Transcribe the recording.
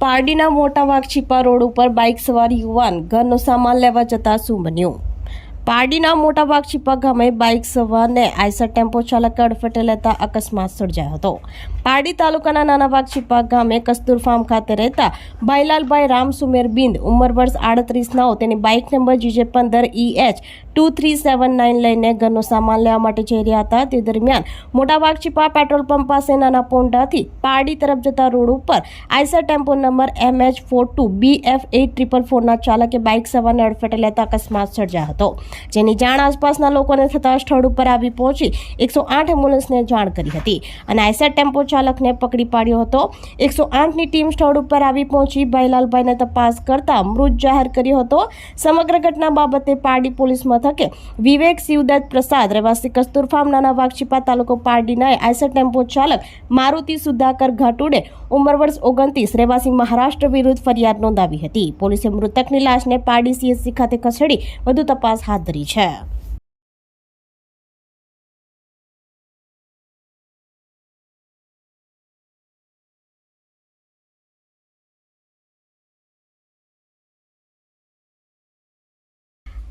પારડીના મોટા છીપા રોડ ઉપર બાઇક સવાર યુવાન ઘરનો સામાન લેવા જતા શું બન્યું પારડીના મોટા છીપા ગામે બાઇક સવારને આઈસર ટેમ્પો ચાલકે અડફેટે લેતા અકસ્માત સર્જાયો હતો. પારડી તાલુકાના નાના છીપા ગામે કસ્તુર ફાર્મ ખાતે રહેતા ભાઈલાલભાઈ રામ સુમેર બિંદ, ઉંમર વર્ષ આડત્રીસ નવ તેની બાઇક નંબર જીજે પંદર E H two three seven nine લઈને ઘરનો સામાન લેવા માટે જઈ રહ્યા હતા. તે દરમિયાન મોટા વાઘછીપા પેટ્રોલ પંપ પાસે નાના પોંડાથી પારડી તરફ જતા રોડ ઉપર Eicher tempo number M H four two, B F eight triple ફોરના ચાલકે બાઇક સવારને અડફેટે લેતા અકસ્માત સર્જાયો હતો. જેની જાણ આસપાસના લોકોને થતાં સ્થળ ઉપર આવી પહોંચી એકસો આઠ એમ્બ્યુલન્સને જાણ કરી હતી અને આઈસર ટેમ્પો ચાલકને પકડી પાડ્યો હતો. એકસો આઠની ટીમ સ્થળ ઉપર આવી પહોંચી ભાઈલાલભાઈને તપાસ કરતા મૃત જાહેર કર્યો હતો. સમગ્ર ઘટના બાબતે પારડી પોલીસ મથકે વિવેક, શિવદત્ત પ્રસાદ, રહેવાસી કસ્તુર ફાર્મ, નાના વાઘછીપા તાલુકો પારડીનાએ આઈસર ટેમ્પો ચાલક મારુતિ સુધાકર ઘાટુડે ઉંમર વર્ષ ઓગણત્રીસ, રહેવાસી મહારાષ્ટ્ર વિરુદ્ધ ફરિયાદ નોંધાવી હતી. પોલીસે મૃતકની લાશને પારડી સીએસસી ખાતે ખસેડી વધુ તપાસ હાથ ધરી છે.